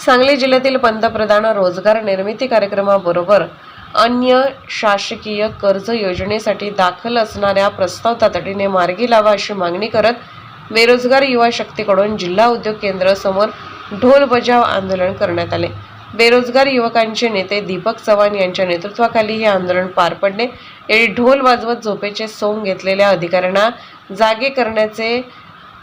सांगली जिल्ह्यातील पंतप्रधान रोजगार निर्मिती कार्यक्रमाबरोबर अन्य शासकीय कर्ज योजनेसाठी दाखल असणाऱ्या प्रस्ताव तातडीने मार्गी लावा अशी मागणी करत बेरोजगार युवा शक्तीकडून जिल्हा उद्योग केंद्र समोर ढोल बजाव आंदोलन करण्यात आले. बेरोजगार युवकांचे नेते दीपक चव्हाण यांच्या नेतृत्वाखाली हे आंदोलन पार पडले. यावेळी ढोल वाजवत झोपेचे सोंग घेतलेल्या अधिकाऱ्यांना जागे करण्याचे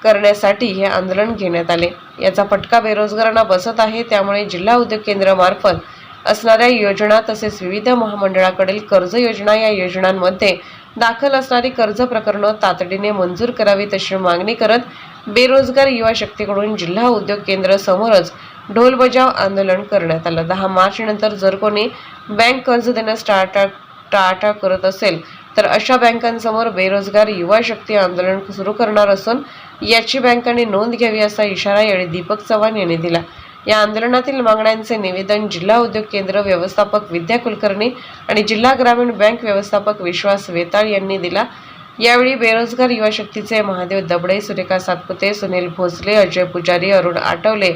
करण्यासाठी हे आंदोलन घेण्यात आले. याचा फटका बेरोजगारांना बसत आहे त्यामुळे जिल्हा उद्योग केंद्रामार्फत असणाऱ्या योजना तसेच विविध महामंडळाकडील कर्ज योजना या योजनांमध्ये दाखल असणारी कर्ज प्रकरणं तातडीने मंजूर करावीत अशी मागणी करत बेरोजगार युवा शक्तीकडून जिल्हा उद्योग केंद्र समोरच ढोल बजाव आंदोलन करण्यात आलं. दहा मार्च नंतर जर कोणी बँक कर्ज देण्यास टाळटाळ टाळाटाळ करत असेल तर अशा बँकांसमोर बेरोजगार युवा शक्ती आंदोलन सुरू करणार असून याची बँकांनी नोंद घ्यावी असा इशारा यावेळी दीपक चव्हाण यांनी दिला. या आंदोलनातील मागण्यांचे निवेदन जिल्हा उद्योग केंद्र व्यवस्थापक विद्या कुलकर्णी आणि जिल्हा ग्रामीण बँक व्यवस्थापक विश्वास वेताळ यांनी दिला. यावेळी बेरोजगार युवा शक्तीचे महादेव दबडे सुरेखा सातपुते सुनील भोसले अजय पुजारी अरुण आठवले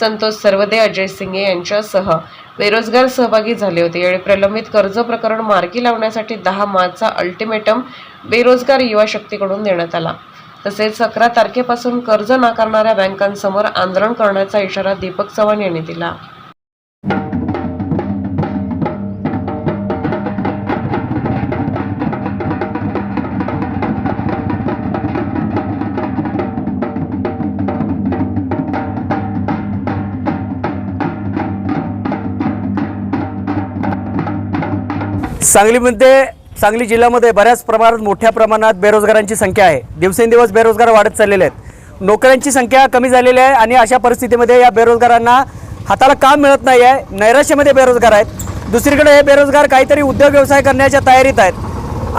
संतोष सर्वदे अजय सिंगे यांच्यासह बेरोजगार सहभागी झाले होते. यावेळी प्रलंबित कर्ज प्रकरण मार्गी लावण्यासाठी दहा मार्चचा अल्टिमेटम बेरोजगार युवा शक्तीकडून देण्यात आला. तसेच अकरा तारखेपासून कर्ज नाकारणाऱ्या बँकांसमोर आंदोलन करण्याचा इशारा दीपक चव्हाण यांनी दिला. सांगलीमध्ये सांगली जिल्ह्यामध्ये बऱ्याच प्रमाणात मोठ्या प्रमाणात बेरोजगारांची संख्या आहे. दिवसेंदिवस बेरोजगार वाढत चाललेले आहेत. नोकऱ्यांची संख्या कमी झालेली आहे आणि अशा परिस्थितीमध्ये या बेरोजगारांना हाताला काम मिळत नाही आहे नैराश्यामध्ये बेरोजगार आहेत. दुसरीकडे हे बेरोजगार काहीतरी उद्योग व्यवसाय करण्याच्या तयारीत आहेत.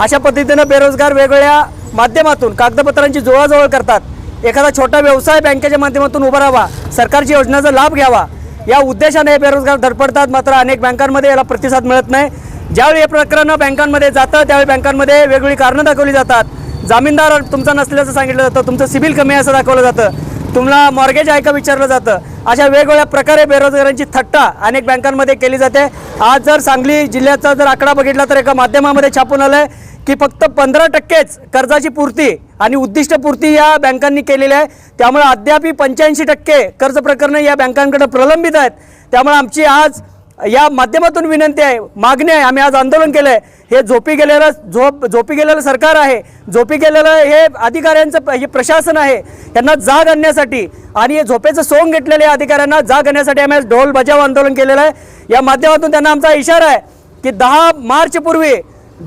अशा पद्धतीनं बेरोजगार वेगवेगळ्या माध्यमातून कागदपत्रांची जुळवाजुळव करतात. एखादा छोटा व्यवसाय बँकेच्या माध्यमातून उभा राहावा सरकारची योजनेचा लाभ घ्यावा या उद्देशाने हे बेरोजगार धडपडतात. मात्र अनेक बँकांमध्ये याला प्रतिसाद मिळत नाही. ज्यावेळी हे प्रकरण बँकांमध्ये जातं त्यावेळी बँकांमध्ये वेगवेगळी कारणं दाखवली जातात. जामीनदार तुमचा नसल्याचं सांगितलं जातं तुमचं सिबिल कमी असं दाखवलं जातं. तुम्हाला मॉर्गेज आहे का विचारलं जातं? अशा वेगवेगळ्या प्रकारे बेरोजगारांची थट्टा अनेक बँकांमध्ये केली जाते. आज जर सांगली जिल्ह्याचा जर आकडा बघितला तर एका माध्यमामध्ये छापून आलं आहे की फक्त पंधरा टक्केच कर्जाची पूर्ती आणि उद्दिष्टपूर्ती या बँकांनी केलेली आहे. त्यामुळे अद्यापही पंच्याऐंशी टक्के कर्ज प्रकरणं या बँकांकडे प्रलंबित आहेत. त्यामुळे आमची आज या माध्यमातून विनंती आहे मागणी आहे आम्ही आज आंदोलन केलं आहे हे झोपी गेलेलं झोप झोपी गेलेलं सरकार आहे. झोपी गेलेलं हे अधिकाऱ्यांचं प- हे प्रशासन आहे. त्यांना जाग आणण्यासाठी आणि हे झोपेचं सोंग घेतलेल्या अधिकाऱ्यांना जाग आणण्यासाठी आम्ही आज ढोल बजाव आंदोलन केलेलं आहे. या माध्यमातून त्यांना आमचा इशारा आहे की दहा मार्चपूर्वी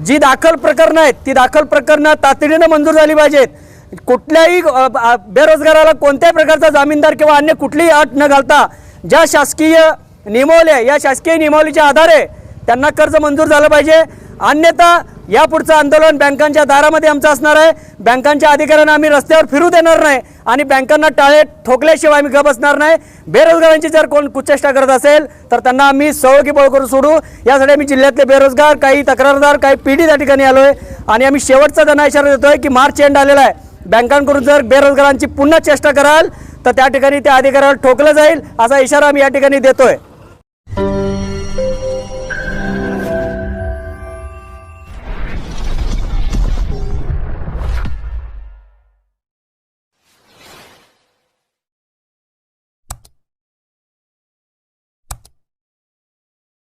जी दाखल प्रकरणं आहेत ती दाखल प्रकरणं तातडीनं मंजूर झाली पाहिजेत. कुठल्याही बेरोजगाराला कोणत्याही प्रकारचा जामीनदार किंवा अन्य कुठलीही अट न घालता ज्या शासकीय नियमावली आहे या शासकीय नियमावलीच्या आधारे त्यांना कर्ज मंजूर झालं पाहिजे. अन्यथा या पुढचं आंदोलन बँकांच्या दारामध्ये आमचं असणार आहे. बँकांच्या अधिकाऱ्यांना आम्ही रस्त्यावर फिरू देणार नाही आणि बँकांना टाळे ठोकल्याशिवाय आम्ही गप बसणार नाही. बेरोजगारांची जर कोण कुचेष्टा करत असेल तर त्यांना आम्ही सहयोगी बळ करून सोडू. यासाठी आम्ही जिल्ह्यातले बेरोजगार काही तक्रारदार काही पिढी त्या ठिकाणी आलो आहे आणि आम्ही शेवटचा त्यांना इशारा देतोय की मार्च एंड आलेला आहे. बँकांकडून जर बेरोजगारांची पुन्हा चेष्टा कराल तर त्या ठिकाणी त्या अधिकाऱ्यावर ठोकलं जाईल असा इशारा आम्ही या ठिकाणी देतोय.